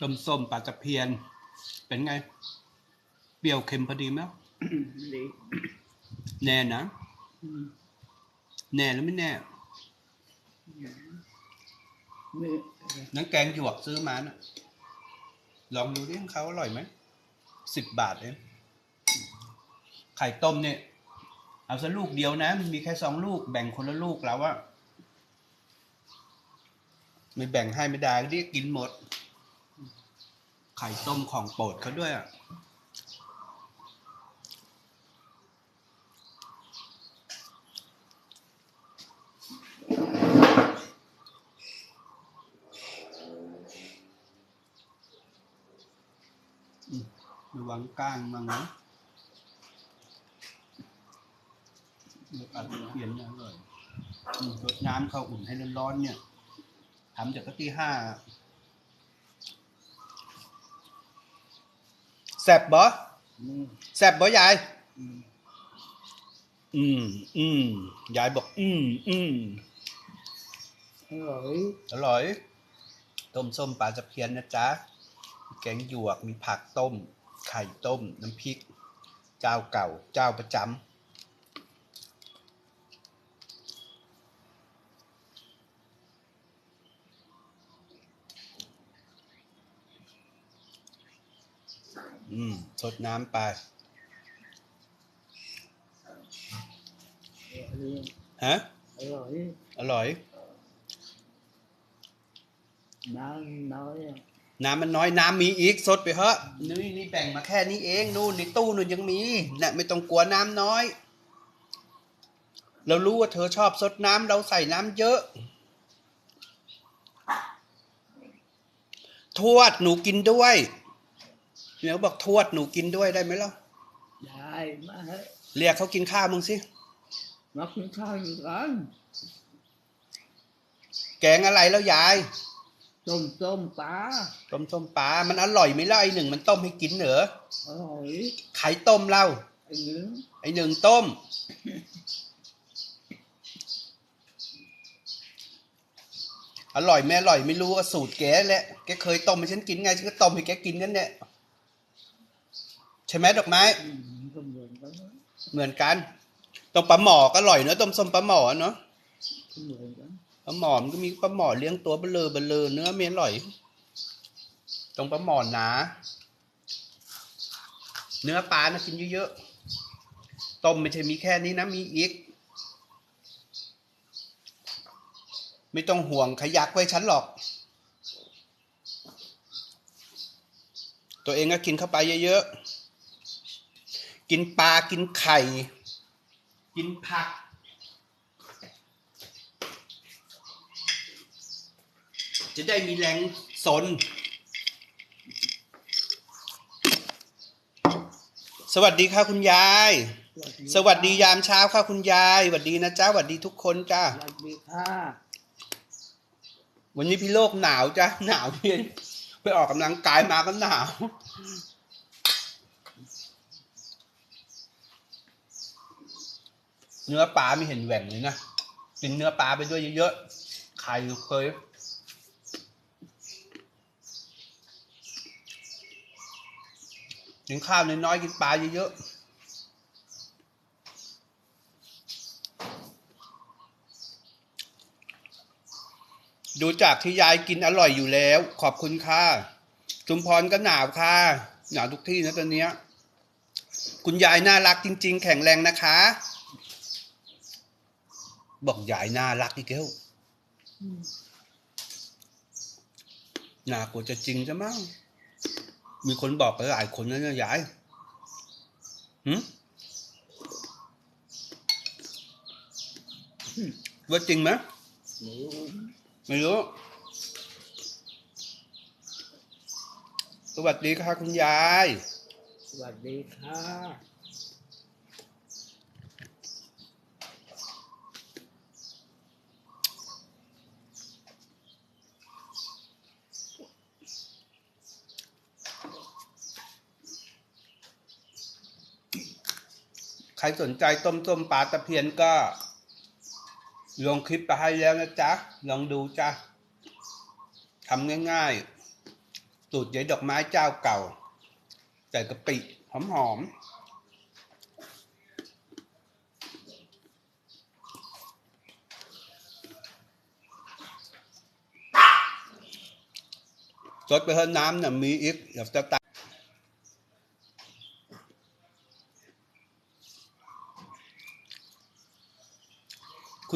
ส้มส้มปลาตะเพียน เป็นไง เปรี้ยวเค็มพอดีไหมดีแน่นะอืมแน่แล้วไม่แน่ไม่นังแกงหยวกซื้อมานะลองดูดิของเขาอร่อยไหม สิบบาทเองไข่ต้มเนี่ย เอาซะลูกเดียวนะ มันมีแค่สองลูก แบ่งคนละลูกแล้วอะไม่แบ่งให้ไม่ได้เรียกกินหมด ไข่ต้มของโปรดเขาด้วยอะระวังก้างมั่งนะเดี๋ยวอัดเปลี่ยนอร่อยรดน้ำเข้าอุ่นให้ร้อนๆเนี่ยทำจากก็ที่ห้าแซ บบ่อืมแซบบ่ยายอืมอืมอืมยายบอก อืมอืมอร่อยอร่อยต้มส้มปลาตะเพียนนะจ๊ะแกงหยวกมีผักต้ม ไข่ต้ม น้ำพริก เจ้าเก่าเจ้าประจำ อืมสดน้ำไปอร่อยฮะ อร่อยอร่อย น้ำน้อยอะน้ำมันน้อยน้ำมีอีกสดไปเถอะนี่นี่แบ่งมาแค่นี้เองนู่นในตู้นู่นยังมีนะ่ะไม่ต้องกลัวน้ำน้อย เรารู้ว่าเธอชอบสดน้ำเราใส่น้ำเยอะ ทวดหนูกินด้วย เดี๋ยวบอกทวดหนูกินด้วยได้ไหมล่ะได้มาให้เรียกเขากินข้าวมึงสิมากินข้าวกันแกงอะไรแล้วยายต้มต้มปลาต้มส้มปลา มันอร่อยไหมล่ะไอหนึ่งมันต้มให้กินเหรออร่อยไข่ต้มเล่าไอ้หนึ่งไอหนึ่งต้ม อร่อยไม่อร่อยไม่รู้ว่าสูตรแกแหละแกเคยต้มให้ฉันกินไงฉันก็ต้มให้แกกินกันเนี่ย ใช่ไหมดอกไม้อืมก็เหมือนกันนะเหมือนกันต้มปลาหมอก็อร่อยเนอะต้มส้มปลาหมอเนาะก็เหมือนกันปลาหมอมันก็มีปลาหมอเลี้ยงตัวเบลอเบลอเนื้อไม่อร่อยตรงปลาหมอหนาเนื้อปลานะกินเยอะๆต้มไม่ใช่มีแค่นี้นะมีอีก ไม่ต้องห่วงขยักไว้ฉันหรอก ตัวเองก็กินเข้าไปเยอะๆ กินปลา กินไข่ กินผัก จะได้มีแรงสน สวัสดีค่ะคุณยาย สวัสดียามเช้าค่ะคุณยายสวัสดีนะจ้าสวัสดีทุกคนจ้าสวัสดีค่ะวันนี้พี่โลกหนาวจ้ะหนาวเย็นไปออกกำลังกายมาก็หนาว เนื้อปลาไม่เห็นแหว่งเลยนะกินเนื้อปลาไปด้วยเยอะๆไข่เคยกินข้าวน้อยๆกินปลาเยอะๆดูจากที่ยายกินอร่อยอยู่แล้ว ขอบคุณค่ะชุมพรก็หนาวค่ะ หนาวทุกที่นะตอนนี้ คุณยายน่ารักจริง ๆ แข็งแรงนะคะ บอกยายน่ารักอีกแล้วอืมน่ากลัวจะจริงจะมั้งมีคนบอกไปหลายคนแล้วนะยายหืมว่าจริงไหมหมูไม่รู้สวัสดีค่ะคุณยาย สวัสดีค่ะ สนใจต้มต้มปลาตะเพียนก็ ลงคลิปไปให้แล้วนะจ๊ะ ลองดูจ้ะทำง่ายสูตรใยดอกไม้เจ้าเก่า ใส่กะปิหอมหอมๆสดไปเถอะน้ำน่ะมีอีกเดี๋ยวจะตัก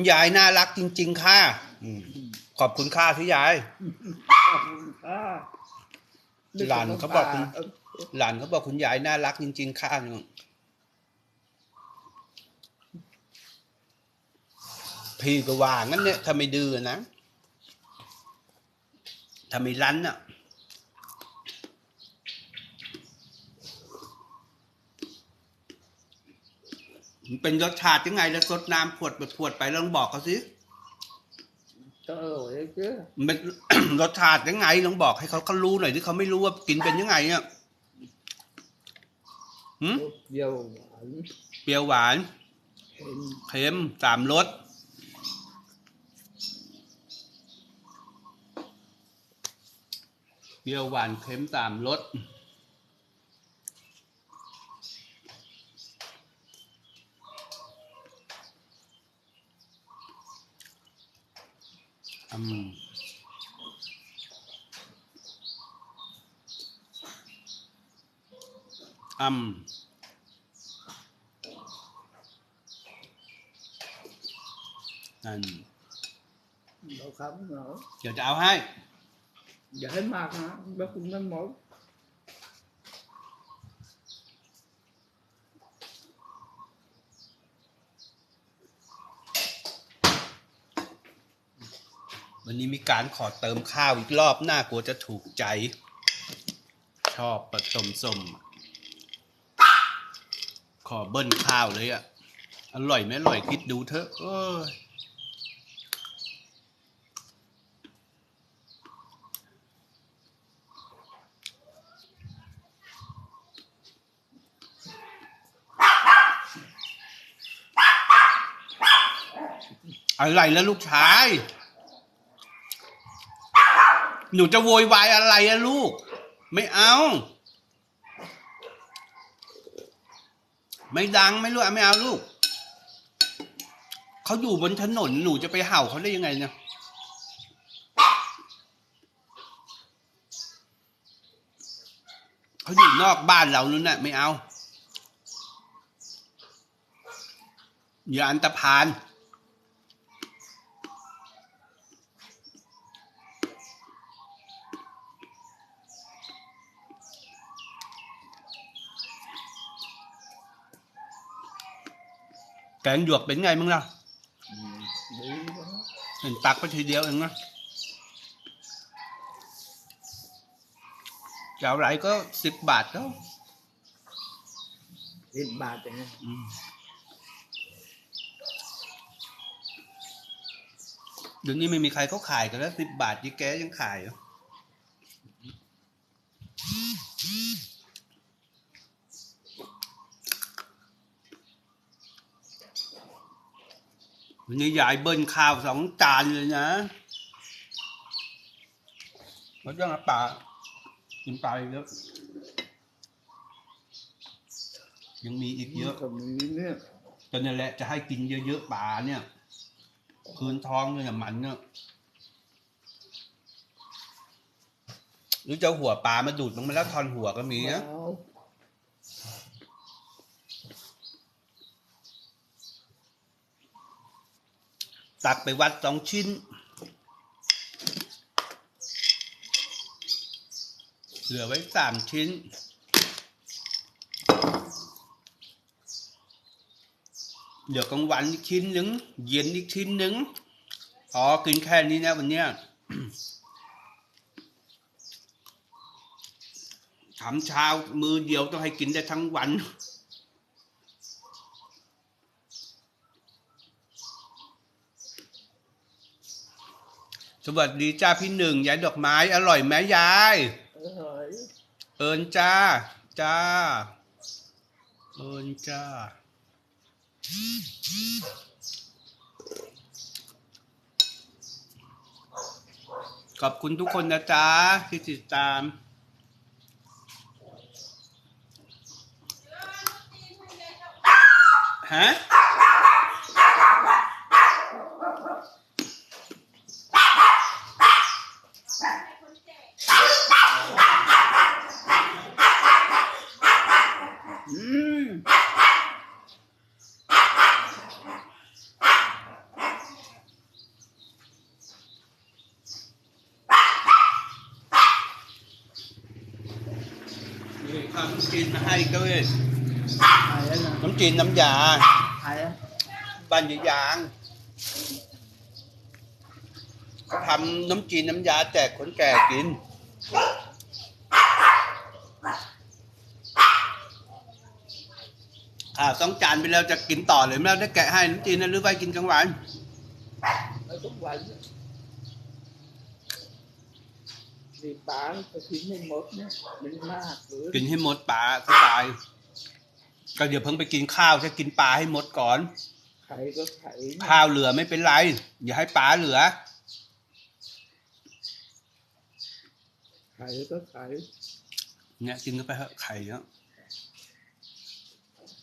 คุณยายน่ารักจริง ๆ ค่ะอืมขอบคุณค่าที่ยาย ขอบคุณค่ะหลานเขาบอกคุณหลานเขาบอกคุณยายน่ารักจริง ๆ ค่ะเนี่ยพี่ก็ว่างั้นเนี่ยถ้าไม่ดื้อนะถ้าไม่รั้นอะ มันเป็นรสชาติยังไงแล้วสดน้ำขวดขวดไปแล้วลองบอกเขาสิก็อร่อยเจ้มันเป็นรสชาติยังไงลองบอกให้เขาเขารู้หน่อยที่เขาไม่รู้ว่ากินเป็นยังไงเนี่ยหืมเปรี้ยวหวานเปรี้ยวหวานเค็มเค็มสามรสเปรี้ยวหวานเค็มสามรส อืมอืมนั่นเราครับเนาะ วันนี้มีการขอเติมข้าวอีกรอบหน้ากลัวจะถูกใจ ชอบผสมสมขอเบิ้ลข้าวเลยอะอร่อยไหมอร่อยคิดดูเถอะเอ้ยอะไรแล้วลูกชาย หนูจะโวยวายอะไรอะลูก ไม่เอา ไม่ดังไม่รู้อะไม่เอาลูก เขาอยู่บนถนนหนูจะไปเห่าเขาได้ยังไงเนี่ยเขาอยู่นอกบ้านเรานู่นน่ะ ไม่เอา อย่าอันตรพาน งหยวกเป็นไงมึงล่ะอืมดีนะเห็นตักไปทีเดียวเองนะจะเอาอะไรก็สิบบาทก็สิบบาทเองนะอืมเดี๋ยวนี้ไม่มีใครเขาขายกันแล้วสิบบาทยี่แกยังขายเหรอ นนี้ยายเบิ้ลข้าวสองจานเลยนะเขาจะมาปลากินปลาอีกเยอะยังมีอีกเยอะก็มีเนี่ยก็นั่นแหละจะให้กินเยอะๆปลาเนี่ยคืนท้องเลยนะมันเนี่ยหรือจะเอาหัวปลามาดูดลงมาแล้วทอนหัวก็มีนะ เอา ตักไปวัดสองชิ้น เหลือไว้สามชิ้น เดี๋ยวกลางวันอีกชิ้นหนึ่งเย็นอีกชิ้นหนึ่งอ๋อ กินแค่นี้นะวันเนี้ยทำเช้ามือเดียวต้องให้กินได้ทั้งวัน สวัสดีจ้าพี่หนึ่งยายดอกไม้ อร่อยไหมยาย เอิญจ้า จ้า เอิญจ้า ขอบคุณทุกคนนะจ๊ะที่ติดตามฮะ จีนน้ำยาหายแล้วบ้านยายยางเขาทำน้ำจีนน้ำยาแจกคนแก่กิน อ่าวต้องจานไปแล้วจะกินต่อเลยไม่ได้แกะให้น้ำจีนนะหรือไปกินกลางวันไม่ทุกวันดีปางก็กินไม่หมดเนี่ยมันมากหรือกินให้หมดปลาสบาย ก็เดี๋ยวเพิ่งไปกินข้าวจะกินปลาให้หมดก่อนไข่ก็ไข่นะข้าวเหลือไม่เป็นไร อย่าให้ปลาเหลือไข่ก็ไข่เนี่ยกินเข้าไปเถอะไข่เนาะ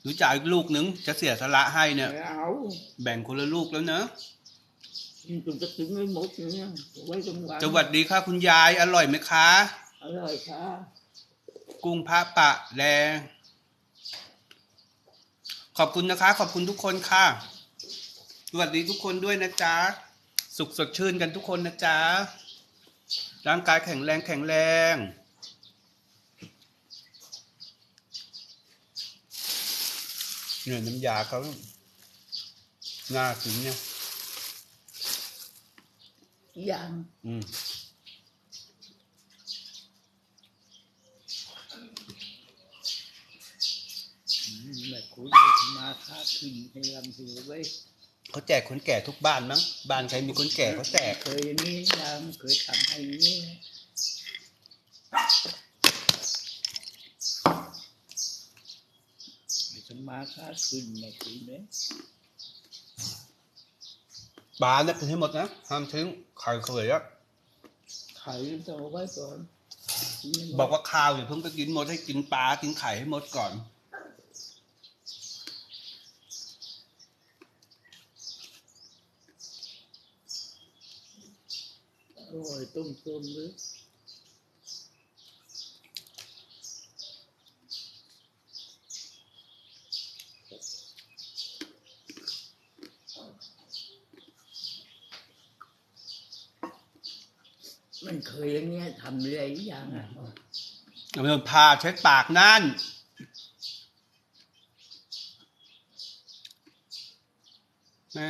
รู้จักอีกลูกนึงจะเสียสละให้เนี่ย ไม่เอาแบ่งคนละลูกแล้วเนอะกินจนจะกินไม่หมดเนี่ยไว้ตรงวันสวัสดีค่ะคุณยายอร่อยไหมคะ อร่อยค่ะ กุ้งพระปะแดง ขอบคุณนะคะ ขอบคุณทุกคนค่ะสวัสดีทุกคนด้วยนะจ๊ะ สุขสดชื่นกันทุกคนนะจ๊ะ ร่างกายแข็งแรงแข็งแรงเนี่ยน้ำยาเขาน่ากินเนี่ยยังอืม อืมแม่ คุณมาค้าขึ้นให้ลำถือไว้เขาแจกคนแก่ทุกบ้านมั้งบ้านใครมีคนแก่เขาแจกเคยนี่ยังเคยทำให้นี่ไม่จะมาค้าขึ้นแม่คุณเนี่ยปลาเนี่ยเป็นให้หมดนะห้ามทิ้งไข่เคยอะไข่ต้องเอาไว้ก่อนกินไม่หมดบอกว่าข้าวอย่าเพิ่งไปกินหมดให้กินปลากินไข่ให้หมดก่อน โอ้ยต้มต้มๆเลยมันเคยอย่างเงี้ยทำเรื่อยอย่างอะเอาไปพาเช็ดปากนั่น แม่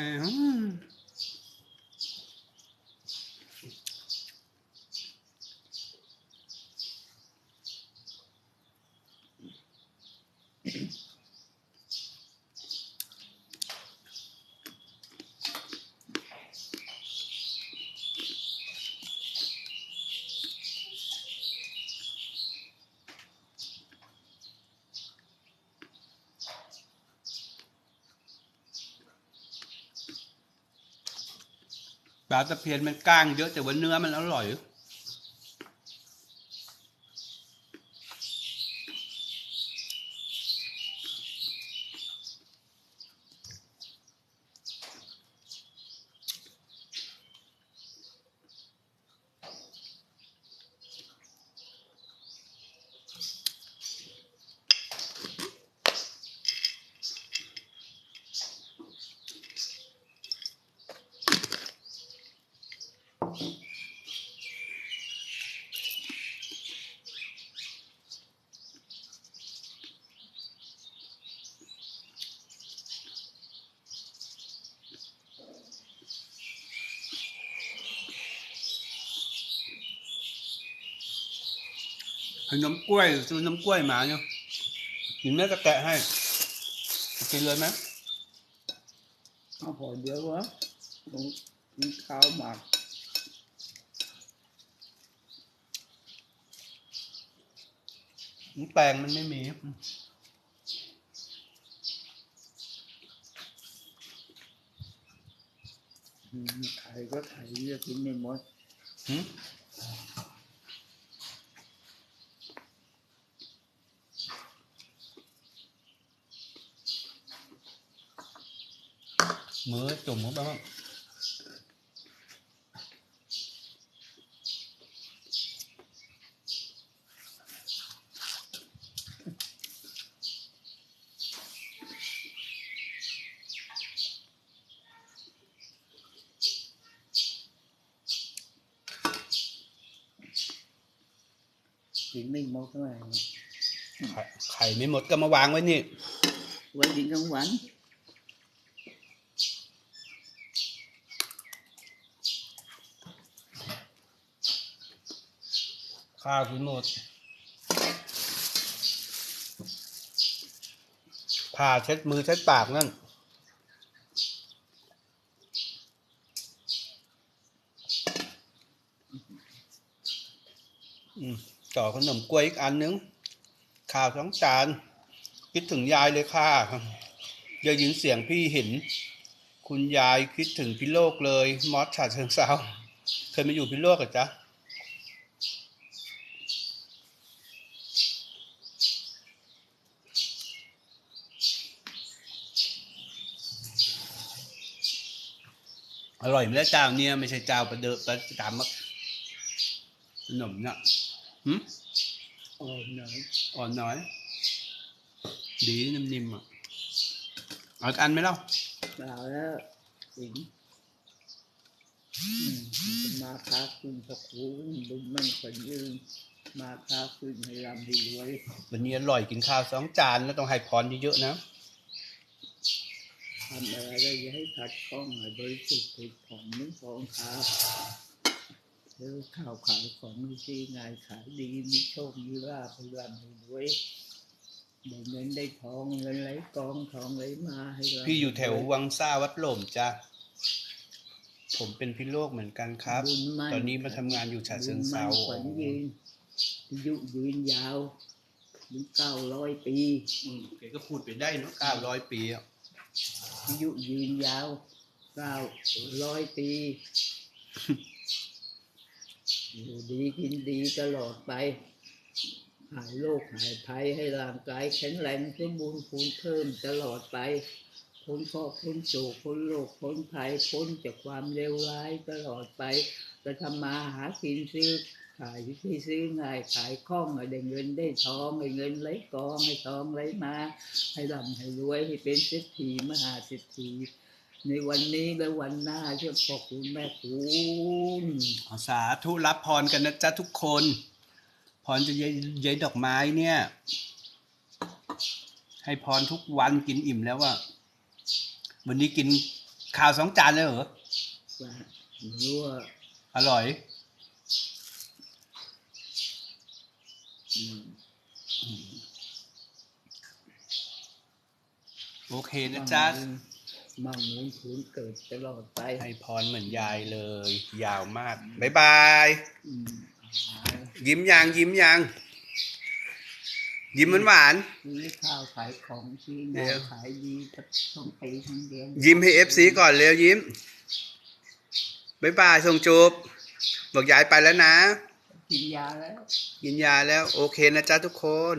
ปลาตะเพียนมันก้างเยอะแต่ว่าเนื้อมันอร่อย นมกล้วยซื้อน้ำกล้วยมาเนี่ยกินแม่จะแกะให้กินเลยไหมเอาพอเดียววะลงกินข้าวหมักแปลงมันไม่มีอืมไข่ก็ไข่เยอะกินไม่หมด หึมือจุ่มเข้าไปบ้างกินไม่หมดเลยไข่ไข่ไม่หมดก็มาวางไว้นี่ไว้กินกลางวัน ข้าวกินหมดผ่าเช็ดมือเช็ดปากนั่น ต่อขนมกล้วยอีกอันนึงข้าวสองจาน คิดถึงยายเลยค่ะได้ยินเสียงพี่เห็นคุณยายคิดถึงพี่โลกเลย มอสฉาเชิงเซาเคยมาอยู่พี่โลกกับจ๊ะ อร่อยไหมล่ะเจ้าเนี่ยไม่ใช่เจ้าประเดิมประจำอะขนมเนี่ยหืมอ่อนหน่อยอ่อนน้อย ดีนิ่มๆอะเอาอีกอันไหมเล่าเปล่าแล้วสิงอืมมันมาค้าขึ้นพระคุณบุญมั่นขวัญยืนมาค้าขึ้นให้ร่ำให้รวยวันนี้อร่อยกินข้าวสองจานแล้วต้องให้พรเยอะๆนะ ทำอะไรก็อย่าให้ขัดข้องให้บริสุทธิ์ผุดผ่องเหมือนฟองขาวแล้วข้าวขายของดีงานขายดีมีโชคมีลาภให้ร่ำให้รวยได้เงินได้ทองเงินไหลกองทองไหลมาให้ร่ำพี่อยู่แถวให้รวังซ่าวัดโหล่มจ้ะผมเป็นพี่โลกเหมือนกันครับบุญมั่ตอนนี้มาทำงานอยู่ฉะเชิงเซาบุญมั่นขวัญยืนอายุยืนยาวถึงเก้าร้อยปีอืมแกก็พูดไปได้เนอะเก้าร้อยปีอะ อายุยืนยาวเก้าร้อยปี อยู่ดีกินดีตลอดไป หายโรคหายภัยให้ร่างกายแข็งแรงสมบูรณ์พูนเพิ่มตลอดไปพ้นเคราะห์พ้นโศกพ้นโรคพ้นภัยพ้นจากความเลวร้ายตลอดไปจะทำมาหากินซื้อ ขายที่ซื้อง่ายขายคล่องให้ได้เงินได้ทองให้เงินไหลกองให้ทองไหลมา ให้ร่ำให้รวยให้เป็นเศรษฐีมหาเศรษฐีในวันนี้และวันหน้าเชื่อพอคุณแม่คุณเอาสาธุรับพรกันนะจ๊ะทุกคน พรจะยายยายดอกไม้เนี่ย ให้พรทุกวันกินอิ่มแล้วอะวันนี้กินข้าวสองจานเลยเหรอว่ารู้ว่าอร่อย อืม โอเคนะจ๊ะมั่งเงินคุณเกิดตลอดไปให้พรเหมือนยายเลย ยาวมากบ๊ายบายอืมยิ้มยังยิ้มยังยิ้มหวานซื้อข้าวขายของที่เดี๋งายวขายดีต้องไปทั้งเดือนๆยิ้มให้เอฟซีก่อนเร็วยิ้มบ๊ายบายส่งจูบบอกยายไปแล้วนะ กินยาแล้ว กินยาแล้ว โอเคนะจ๊ะทุกคน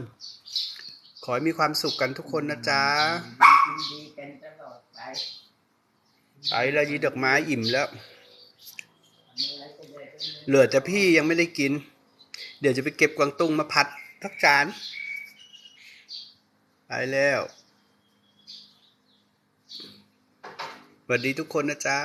ขอให้มีความสุขกันทุกคนนะจ๊ะดีกันตลอดไปไปแล้วยีดอกไม้อิ่มแล้ว เหลือแต่พี่ยังไม่ได้กิน เดี๋ยวจะไปเก็บกวางตุ้งมาผัดทักจานไปแล้วสวัสดีทุกคนนะจ๊ะ